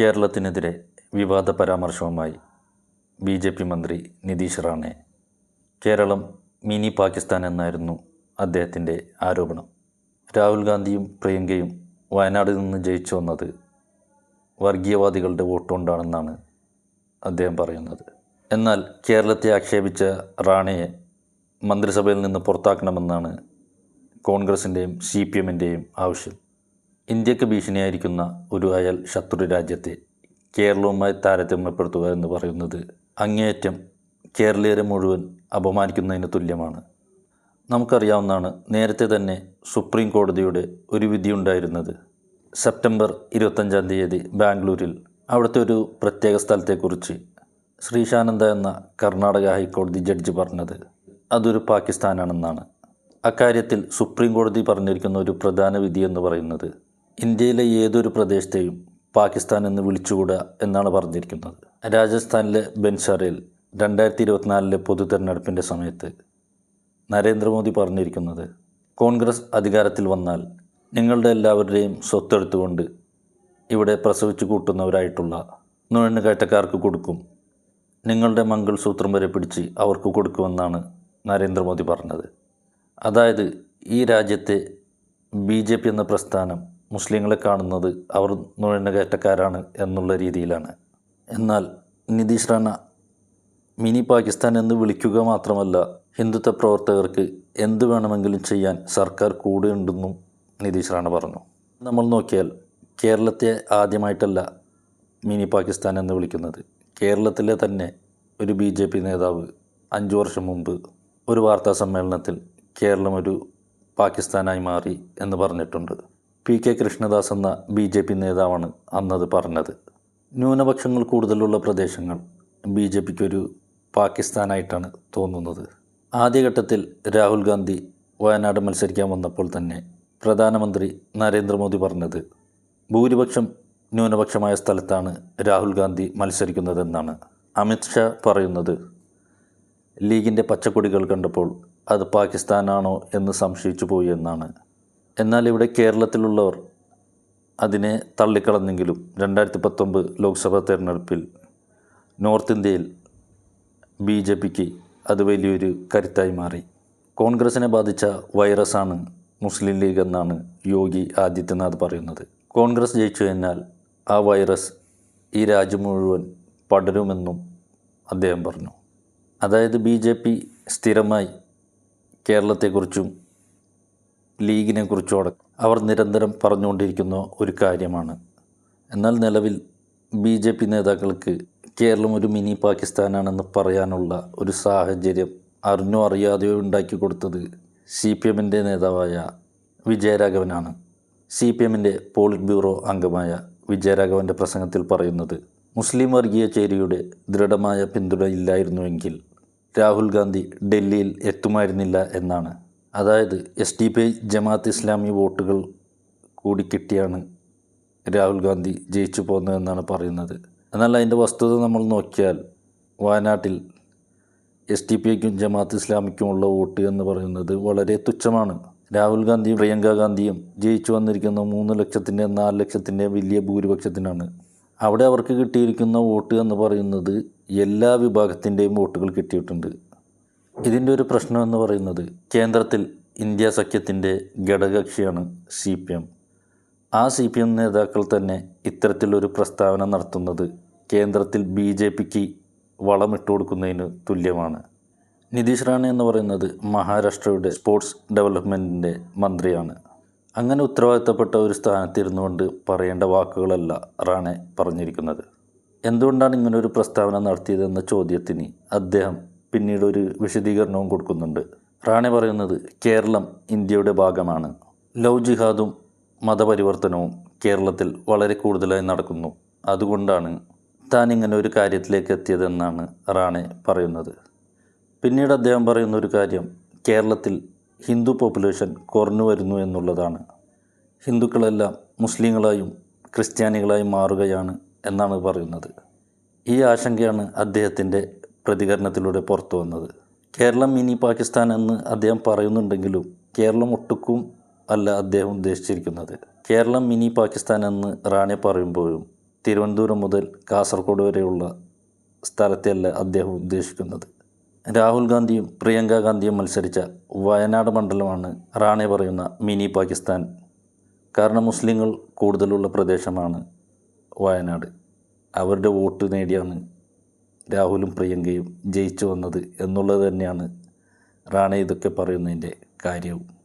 കേരളത്തിനെതിരെ വിവാദ പരാമർശവുമായി B J P മന്ത്രി Nitesh Rane. Kerala mini Pakistan എന്നായിരുന്നു അദ്ദേഹത്തിന്റെ ആരോപണം. രാഹുൽ ഗാന്ധിയും പ്രിയങ്കയും വയനാട് നിന്ന് ജയിച്ചു വന്നത് വർഗീയവാദികളുടെ വോട്ടുകൊണ്ടാണെന്നാണ് അദ്ദേഹം പറയുന്നത്. എന്നാൽ കേരളത്തെ ആക്ഷേപിച്ച റാണയെ മന്ത്രിസഭയിൽ നിന്ന് പുറത്താക്കണമെന്നാണ് കോൺഗ്രസിന്റെയും സി പി എമ്മിന്റെയും ആവശ്യം. ഇന്ത്യയ്ക്ക് ഭീഷണിയായിരിക്കുന്ന ഒരു അയൽ ശത്രു രാജ്യത്തെ കേരളവുമായി താരതമ്യപ്പെടുത്തുക എന്ന് പറയുന്നത് അങ്ങേയറ്റം കേരളീയരെ മുഴുവൻ അപമാനിക്കുന്നതിന് തുല്യമാണ്. നമുക്കറിയാവുന്നതാണ് നേരത്തെ തന്നെ സുപ്രീം കോടതിയുടെ ഒരു വിധിയുണ്ടായിരുന്നത് സെപ്റ്റംബർ ഇരുപത്തഞ്ചാം തീയതി ബാംഗ്ലൂരിൽ അവിടുത്തെ ഒരു പ്രത്യേക സ്ഥലത്തെക്കുറിച്ച് ശ്രീശാനന്ദ എന്ന കർണാടക ഹൈക്കോടതി ജഡ്ജി പറഞ്ഞത് അതൊരു പാകിസ്ഥാനാണെന്നാണ്. അക്കാര്യത്തിൽ സുപ്രീം കോടതി പറഞ്ഞിരിക്കുന്ന ഒരു പ്രധാന വിധി എന്ന് പറയുന്നത് ഇന്ത്യയിലെ ഏതൊരു പ്രദേശത്തെയും പാകിസ്ഥാൻ എന്ന് വിളിച്ചുകൂടുക എന്നാണ് പറഞ്ഞിരിക്കുന്നത്. രാജസ്ഥാനിലെ ബെൻഷാറയിൽ രണ്ടായിരത്തി ഇരുപത്തിനാലിലെ പൊതു തെരഞ്ഞെടുപ്പിന്റെ സമയത്ത് നരേന്ദ്രമോദി പറഞ്ഞിരിക്കുന്നത് കോൺഗ്രസ് അധികാരത്തിൽ വന്നാൽ നിങ്ങളുടെ എല്ലാവരുടെയും സ്വത്തെടുത്തുകൊണ്ട് ഇവിടെ പ്രസവിച്ചു കൂട്ടുന്നവരായിട്ടുള്ള നുഴഞ്ഞുകയറ്റക്കാർക്ക് കൊടുക്കും. നിങ്ങളുടെ മംഗൾസൂത്രം വരെ പിടിച്ച് അവർക്ക് കൊടുക്കുമെന്നാണ് നരേന്ദ്രമോദി പറഞ്ഞത്. അതായത് ഈ രാജ്യത്തെ ബി ജെ പി എന്ന പ്രസ്ഥാനം മുസ്ലിങ്ങളെ കാണുന്നത് അവർ നുഴഞ്ഞുകയറ്റക്കാരാണ് എന്നുള്ള രീതിയിലാണ്. എന്നാൽ നിതീഷ് റാണ മിനി പാകിസ്ഥാൻ എന്ന് വിളിക്കുക മാത്രമല്ല ഹിന്ദുത്വ പ്രവർത്തകർക്ക് എന്ത് വേണമെങ്കിലും ചെയ്യാൻ സർക്കാർ കൂടെയുണ്ടെന്നും നിതീഷ് റാണ പറഞ്ഞു. നമ്മൾ നോക്കിയാൽ കേരളത്തെ ആദ്യമായിട്ടല്ല മിനി പാകിസ്ഥാൻ എന്ന് വിളിക്കുന്നത്. കേരളത്തിലെ തന്നെ ഒരു ബി ജെ പി നേതാവ് അഞ്ചു വർഷം മുമ്പ് ഒരു വാർത്താ സമ്മേളനത്തിൽ കേരളം ഒരു പാകിസ്ഥാനായി മാറി എന്ന് പറഞ്ഞിട്ടുണ്ട്. പി കെ കൃഷ്ണദാസ് എന്ന ബി ജെ പി നേതാവാണ് അന്നത് പറഞ്ഞത്. ന്യൂനപക്ഷങ്ങൾ കൂടുതലുള്ള പ്രദേശങ്ങൾ ബി ജെ പിക്കൊരു പാകിസ്ഥാനായിട്ടാണ് തോന്നുന്നത്. ആദ്യഘട്ടത്തിൽ രാഹുൽ ഗാന്ധി വയനാട് മത്സരിക്കാൻ വന്നപ്പോൾ തന്നെ പ്രധാനമന്ത്രി നരേന്ദ്രമോദി പറഞ്ഞത് ഭൂരിപക്ഷം ന്യൂനപക്ഷമായ സ്ഥലത്താണ് രാഹുൽ ഗാന്ധി മത്സരിക്കുന്നതെന്നാണ്. അമിത്ഷാ പറയുന്നത് ലീഗിന്റെ പച്ചക്കൊടികൾ കണ്ടപ്പോൾ അത് പാകിസ്ഥാനാണോ എന്ന് സംശയിച്ചു പോയി എന്നാണ്. എന്നാൽ ഇവിടെ കേരളത്തിലുള്ളവർ അതിനെ തള്ളിക്കളഞ്ഞെങ്കിലും രണ്ടായിരത്തി പത്തൊമ്പത് ലോക്സഭാ തെരഞ്ഞെടുപ്പിൽ നോർത്ത് ഇന്ത്യയിൽ ബി ജെ പിക്ക് അത് വലിയൊരു കരുത്തായി മാറി. കോൺഗ്രസിനെ ബാധിച്ച വൈറസാണ് മുസ്ലിം ലീഗ് എന്നാണ് യോഗി ആദിത്യനാഥ് പറയുന്നത്. കോൺഗ്രസ് ജയിച്ചു കഴിഞ്ഞാൽ ആ വൈറസ് ഈ രാജ്യം മുഴുവൻ പടരുമെന്നും അദ്ദേഹം പറഞ്ഞു. അതായത് ബി ജെ പി സ്ഥിരമായി കേരളത്തെക്കുറിച്ചും ലീഗിനെക്കുറിച്ചും അടക്കം അവർ നിരന്തരം പറഞ്ഞുകൊണ്ടിരിക്കുന്ന ഒരു കാര്യമാണ്. എന്നാൽ നിലവിൽ ബി ജെ പി നേതാക്കൾക്ക് കേരളം ഒരു മിനി പാകിസ്ഥാനാണെന്ന് പറയാനുള്ള ഒരു സാഹചര്യം അറിഞ്ഞോ അറിയാതെയോ ഉണ്ടാക്കി കൊടുത്തത് സി പി എമ്മിന്റെ നേതാവായ വിജയരാഘവനാണ്. സി പി എമ്മിന്റെ പോളിറ്റ് ബ്യൂറോ അംഗമായ വിജയരാഘവന്റെ പ്രസംഗത്തിൽ പറയുന്നത് മുസ്ലിം വർഗീയ ചേരിയുടെ ദൃഢമായ പിന്തുണ ഇല്ലായിരുന്നുവെങ്കിൽ രാഹുൽ ഗാന്ധി ഡൽഹിയിൽ എത്തുമായിരുന്നില്ല എന്നാണ്. അതായത് S D P Jamaat Islami വോട്ടുകൾ കൂടി കിട്ടിയാണ് രാഹുൽ ഗാന്ധി ജയിച്ചു പോകുന്നതെന്നാണ് പറയുന്നത്. എന്നാൽ അതിന്റെ വസ്തുത നമ്മൾ നോക്കിയാൽ വയനാട്ടിൽ എസ് ഡി പി ഐക്കും ജമാഅത്ത് ഇസ്ലാമിക്കുമുള്ള വോട്ട് എന്ന് പറയുന്നത് വളരെ തുച്ഛമാണ്. രാഹുൽ ഗാന്ധിയും പ്രിയങ്ക ഗാന്ധിയും ജയിച്ചു വന്നിരിക്കുന്ന മൂന്ന് ലക്ഷത്തിന്റെ നാല് ലക്ഷത്തിന്റെ വലിയ ഭൂരിപക്ഷത്തിനാണ്. അവിടെ അവർക്ക് കിട്ടിയിരിക്കുന്ന വോട്ട് എന്ന് പറയുന്നത് എല്ലാ വിഭാഗത്തിന്റെയും വോട്ടുകൾ കിട്ടിയിട്ടുണ്ട്. ഇതിന്റെ ഒരു പ്രശ്നം എന്ന് പറയുന്നത് കേന്ദ്രത്തിൽ ഇന്ത്യ സഖ്യത്തിന്റെ ഘടകകക്ഷിയാണ് സി പി എം. ആ സി പി എം നേതാക്കൾ തന്നെ ഇത്തരത്തിലൊരു പ്രസ്താവന നടത്തുന്നത് കേന്ദ്രത്തിൽ ബി ജെ പിക്ക് വളമിട്ട് കൊടുക്കുന്നതിന് തുല്യമാണ്. നിതീഷ് റാണെ എന്ന് പറയുന്നത് മഹാരാഷ്ട്രയുടെ സ്പോർട്സ് ഡെവലപ്മെന്റിന്റെ മന്ത്രിയാണ്. അങ്ങനെ ഉത്തരവാദിത്തപ്പെട്ട ഒരു സ്ഥാനത്തിരുന്നു കൊണ്ട് പറയേണ്ട വാക്കുകളല്ല റാണെ പറഞ്ഞിരിക്കുന്നത്. എന്തുകൊണ്ടാണ് ഇങ്ങനൊരു പ്രസ്താവന നടത്തിയതെന്ന ചോദ്യത്തിന് അദ്ദേഹം പിന്നീട് ഒരു വിശദീകരണവും കൊടുക്കുന്നുണ്ട്. റാണെ പറയുന്നത് കേരളം ഇന്ത്യയുടെ ഭാഗമാണ്. ലവ് ജിഹാദും മതപരിവർത്തനവും കേരളത്തിൽ വളരെ കൂടുതലായി നടക്കുന്നു. അതുകൊണ്ടാണ് താൻ ഇങ്ങനെ ഒരു കാര്യത്തിലേക്ക് എത്തിയതെന്നാണ് റാണെ പറയുന്നത്. പിന്നീട് അദ്ദേഹം പറയുന്ന ഒരു കാര്യം കേരളത്തിൽ ഹിന്ദു പോപ്പുലേഷൻ കുറഞ്ഞു വരുന്നു എന്നുള്ളതാണ്. ഹിന്ദുക്കളെല്ലാം മുസ്ലിങ്ങളായും ക്രിസ്ത്യാനികളായും മാറുകയാണ് എന്നാണ് പറയുന്നത്. ഈ ആശങ്കയാണ് അദ്ദേഹത്തിന്റെ പ്രതികരണത്തിലൂടെ പുറത്തു വന്നത്. കേരളം മിനി പാകിസ്ഥാൻ എന്ന് അദ്ദേഹം പറയുന്നുണ്ടെങ്കിലും കേരളം ഒട്ടുക്കും അല്ല അദ്ദേഹം ഉദ്ദേശിച്ചിരിക്കുന്നത്. കേരളം മിനി പാകിസ്ഥാൻ എന്ന് റാണെ പറയുമ്പോഴും തിരുവനന്തപുരം മുതൽ കാസർഗോഡ് വരെയുള്ള സ്ഥലത്തെയല്ല അദ്ദേഹം ഉദ്ദേശിക്കുന്നത്. രാഹുൽ ഗാന്ധിയും പ്രിയങ്ക ഗാന്ധിയും മത്സരിച്ച വയനാട് മണ്ഡലമാണ് റാണെ പറയുന്ന മിനി പാകിസ്ഥാൻ. കാരണം മുസ്ലിങ്ങൾ കൂടുതലുള്ള പ്രദേശമാണ് വയനാട്. അവരുടെ വോട്ട് നേടിയാണ് രാഹുലും പ്രിയങ്കയും ജയിച്ചു വന്നത് എന്നുള്ളത് തന്നെയാണ് റാണെ ഇതൊക്കെ പറയുന്നതിന്റെ കാര്യവും.